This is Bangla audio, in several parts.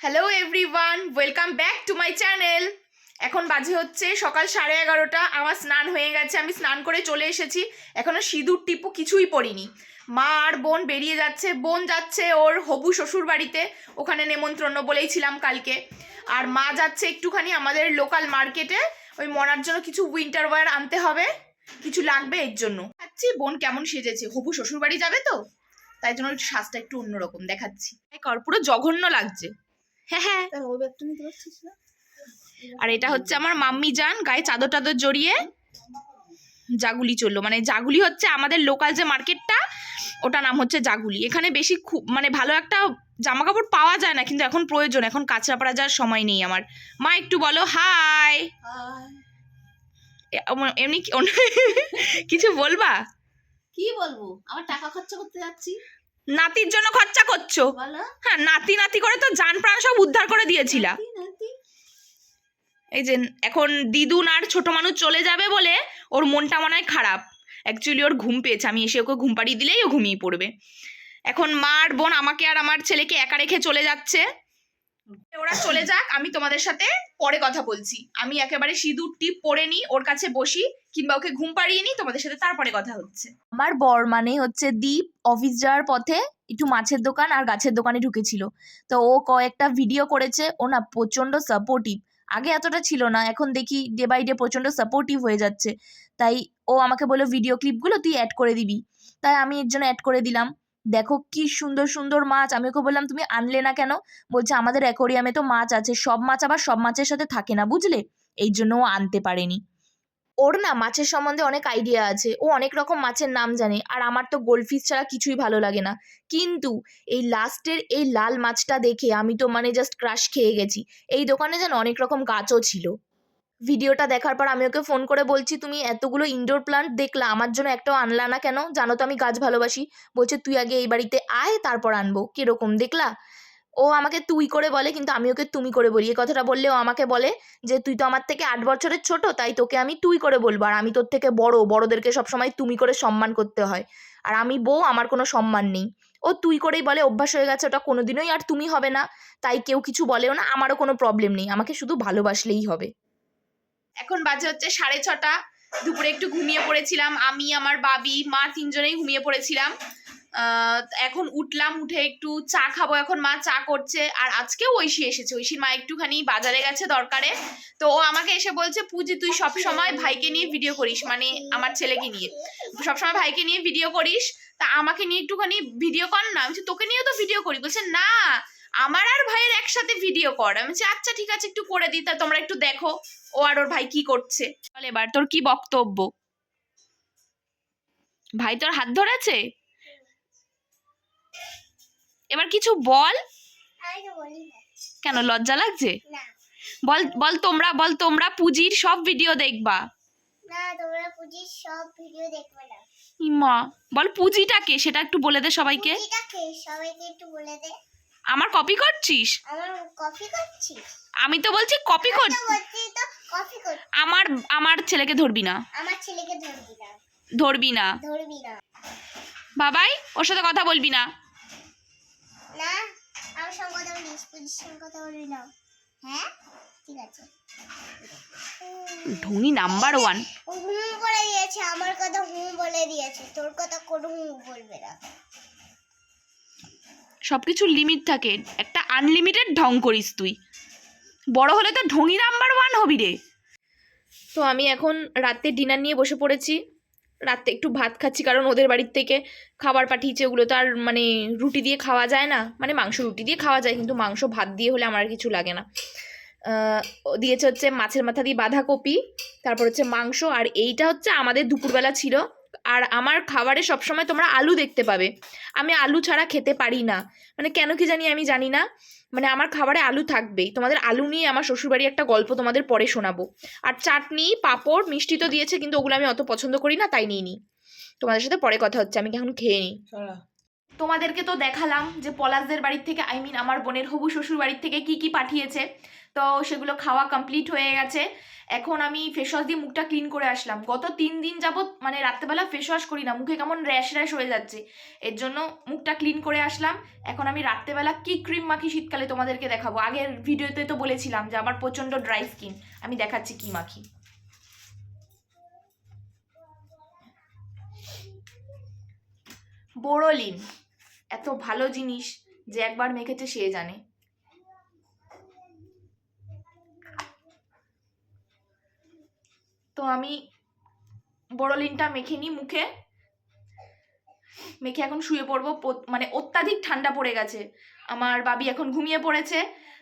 Hello everyone welcome back to my channel এখন বাজে হচ্ছে সকাল সাড়ে এগারোটা। আমার স্নান হয়ে গেছে। আমি স্নান করে চলে এসেছি। এখনও সিঁদুর, টিপু কিছুই পড়িনি। মা আর বোন বেরিয়ে যাচ্ছে। বোন যাচ্ছে ওর হবু শ্বশুর বাড়িতে। ওখানে নেমন্ত্রণ বলেইছিলাম কালকে। আর মা যাচ্ছে একটুখানি আমাদের লোকাল মার্কেটে ওই মনার জন্য কিছু উইন্টার ওয়্যার আনতে হবে। কিছু লাগবে এর জন্য। আচ্ছি বোন কেমন সেজেছে। হবু শ্বশুর বাড়ি যাবে তো? তাই জন্য সাজটা একটু অন্যরকম দেখাচ্ছি। কর পুরো জঘন্য লাগছে। হ্যাঁ হ্যাঁ। ওই ব্যাগটা নিতে পারছিস না? আর এটা হচ্ছে আমার মাম্মি যান গায়ে চাদর টাদর জড়িয়ে জাগুলি চলল। মানে জাগুলি হচ্ছে আমাদের লোকাল যে মার্কেটটা ওটা নাম হচ্ছে জাগুলি। এখানে বেশি খুব মানে ভালো একটা জামা কাপড় পাওয়া যায় না কিন্তু এখন প্রয়োজন। এখন কাঁচরাপাড়া যাওয়ার সময় নেই আমার। মা একটু বলো হাই। এমনি কি- কিছু বলবা? কি বলব? আমার টাকা খরচা করতে যাচ্ছি। নাতির জন্য খরচা করছ? হ্যাঁ নাতি নাতি করে তো জান প্রাণ সব উদ্ধার করে দিয়েছিলা। এই যে এখন দিদুন আর ছোট মানুষ চলে যাবে বলে ওর মনটা মনে হয় খারাপ। অ্যাকচুয়ালি ওর ঘুম পেয়েছে। আমি এসে ওকে ঘুম পাড়িয়ে দিলেই ও ঘুমিয়ে পড়বে। এখন মা আর বোন আমাকে আর আমার ছেলেকে একা রেখে চলে যাচ্ছে। ওরা চলে যাক আমি তোমাদের সাথে পরে কথা বলছি। আমি একেবারে সিঁদুর টিপ পরে নিই ওর কাছে বসি। কিংবা ওকে ঘুম পাড়িয়ে নিই, তোমাদের সাথে তারপরে কথা হচ্ছে। আমার বর মানে হচ্ছে দীপ, অফিস যাওয়ার পথে একটু মাছের দোকান আর গাছের দোকানে ঢুকেছিল। তো ও কয়েকটা ভিডিও করেছে, ও না প্রচণ্ড সাপোর্টিভ আগে এতটা ছিল না, এখন দেখি ডে বাই ডে প্রচণ্ড সাপোর্টিভ হয়ে যাচ্ছে। তাই ও আমাকে বলল ভিডিও ক্লিপগুলো তুই অ্যাড করে দিবি। তাই আমি এর জন্য অ্যাড করে দিলাম। দেখো কি সুন্দর সুন্দর মাছ। আমি ওকে বললাম, তুমি আনলে না কেন? বলছে, আমাদের অ্যাকোরিয়ামে তো মাছ আছে, সব মাছ আবার সব মাছের সাথে থাকে না, বুঝলে? এই জন্য ও আনতে পারেনি। ওর না মাছের সম্বন্ধে অনেক আইডিয়া আছে। ও অনেক রকম মাছের নাম জানে আর আমার তো গোল্ডফিশ ছাড়া কিছুই ভালো লাগে না। কিন্তু এই লাস্টের এই লাল মাছটা দেখে আমি তো মানে জাস্ট ক্রাশ খেয়ে গেছি। এই দোকানে যেন অনেক রকম গাছও ছিল। ভিডিওটা দেখার পর আমি ওকে ফোন করে বলছি, তুমি এতগুলো ইনডোর প্লান্ট দেখলা, আমার জন্য একটাও আনলা না কেন? জানো তো আমি গাছ ভালোবাসি। বলছে, তুই আগে এই বাড়িতে আয়, তারপর আনব। কীরকম, দেখলা? ও আমাকে তুই করে বলে, কিন্তু আমি ওকে তুমি করে বলি। এই কথাটা বললে ও আমাকে বলে যে, তুই তো আমার থেকে আট বছরের ছোট, তাই তোকে আমি তুই করে বলব। আর আমি তোর থেকে বড়, বড়দেরকে সবসময় তুমি করে সম্মান করতে হয়। আর আমি বউ, আমার কোনো সম্মান নেই। ও তুই করেই বলে, অভ্যাস হয়ে গেছে, ওটা কোনোদিনই আর তুমি হবে না। তাই কেউ কিছু বলেও না, আমারও কোনো প্রবলেম নেই। আমাকে শুধু ভালোবাসলেই হবে। এখন বাজে হচ্ছে সাড়ে ছটা। দুপুরে একটু ঘুমিয়ে পড়েছিলাম। আমি, আমার বাবি, মা তিনজনেই ঘুমিয়ে পড়েছিলাম। এখন উঠলাম, উঠে একটু চা খাব। এখন মা চা করছে, আর আজকেও ঐশী এসেছে। ঐশীর মা একটুখানি বাজারে গেছে দরকারে। তো ও আমাকে এসে বলছে, পুজি, তুই সব সময় ভাইকে নিয়ে ভিডিও করিস মানে আমার ছেলেকে নিয়ে। সবসময় ভাইকে নিয়ে ভিডিও করিস। তা আমাকে নিয়ে একটুখানি ভিডিও কর না। আমি তোকে নিয়েও তো ভিডিও করি? বলছে, না, আমার আর ভাইয়ের একসাথে ভিডিও কর। আমি বলছি আচ্ছা ঠিক আছে, একটু করে দিই, তা তোমরা একটু দেখো, ও আর ওর ভাই কি করছে? এবার তোর কি বক্তব্য? ভাই তোর হাত ধরেছে? এবার কিছু বল। বলি। কেন লজ্জা লাগছে? বল বল তোমরা বল তোমরা পুজির সব ভিডিও দেখবা। ইমা বল পুজিটাকে সেটা একটু বলে দে সবাইকে। সবাইকে একটু বলে দে। আমার কপি করছিস? আমি তো বলছি কপি কর তো বলছি তো কফি কর আমার আমার ছেলেকে ধরবি না। আমার ছেলেকে ধরবি না। ধরবি না। ধরবি না। বাবাই ওর সাথে কথা বলবি না। না আমার সঙ্গে কথা বলিস পুজির সঙ্গে কথা বলবি না। হ্যাঁ? ঠিক আছে। ঢুঙি নাম্বার ওয়ান ও হুম বলে দিয়েছে আমার কথা হুম বলে দিয়েছে তোর কথা কোনো হুম বলবে না। সব কিছুর লিমিট থাকে একটা আনলিমিটেড ঢং করিস তুই। বড় হলে তো ঢঙি নাম্বার ওয়ান হবি রে। তো আমি এখন রাতে ডিনার নিয়ে বসে পড়েছি। রাতে একটু ভাত খাচ্ছি, কারণ ওদের বাড়ির থেকে খাবার পাঠিয়েছে, ওগুলো তো আর মানে রুটি দিয়ে খাওয়া যায় না। মানে মাংস রুটি দিয়ে খাওয়া যায়, কিন্তু মাংস ভাত দিয়ে হলে আমার কিছু লাগে না। দিয়েছে হচ্ছে মাছের মাথা দিয়ে বাঁধাকপি, তারপর হচ্ছে মাংস, আর এইটা হচ্ছে আমাদের দুপুরবেলা ছিল। আর আমার খাবারে সবসময় তোমরা আলু দেখতে পাবে। আমি আলু ছাড়া খেতে পারি না। মানে কেন কি জানি আমি জানি না। মানে আমার খাবারে আলু থাকবেই। তোমাদের আলু নিয়ে আমার শ্বশুরবাড়ি একটা গল্প তোমাদের পরে শোনাবো। আর চাটনি, পাঁপড়, মিষ্টি তো দিয়েছে, কিন্তু ওগুলো আমি অত পছন্দ করি না, তাই নিয়ে নি তোমাদের সাথে পরে কথা হচ্ছে, আমি এখন খেয়ে নিই? তোমাদেরকে তো দেখালাম যে পলাশদের বাড়ির থেকে আই মিন আমার বোনের হবু শ্বশুর বাড়ির থেকে কি কি পাঠিয়েছে। তো সেগুলো খাওয়া কমপ্লিট হয়ে গেছে। এখন আমি ফেস ওয়াশ দিয়ে মুখটা ক্লিন করে আসলাম। গত তিন দিন যাবত মানে রাত্রেবেলা ফেস ওয়াশ করি না, মুখে কেমন র্যাশ র্যাশ হয়ে যাচ্ছে। এর জন্য মুখটা ক্লিন করে আসলাম। এখন আমি রাত্রেবেলা কি ক্রিম মাখি শীতকালে তোমাদেরকে দেখাবো। আগের ভিডিওতে তো বলেছিলাম যে আমার প্রচণ্ড ড্রাই স্কিন আমি দেখাচ্ছি কি মাখি। বোরোলিন। এত ভালো জিনিস যে একবার মেখেছে সে জানে। তো আমি বোরোলিনটা মেখে নিই মুখে। মেখে এখন শুয়ে পড়ব। মানে অত্যাধিক ঠান্ডা পড়ে গেছে। আমার বাবি এখন ঘুমিয়ে পড়েছে।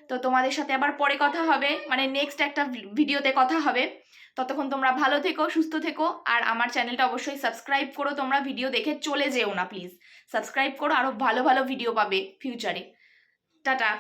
তো তোমাদের সাথে আবার পরে কথা হবে। মানে নেক্সট একটা ভিডিওতে কথা হবে। ততক্ষণ তোমরা ভালো থেকো, সুস্থ থেকো, আর আমার চ্যানেলটা অবশ্যই সাবস্ক্রাইব করো। তোমরা ভিডিও দেখে চলে যেও না, প্লিজ। সাবস্ক্রাইব করো আরও ভালো ভালো ভিডিও পাবে ফিউচারে টাটা।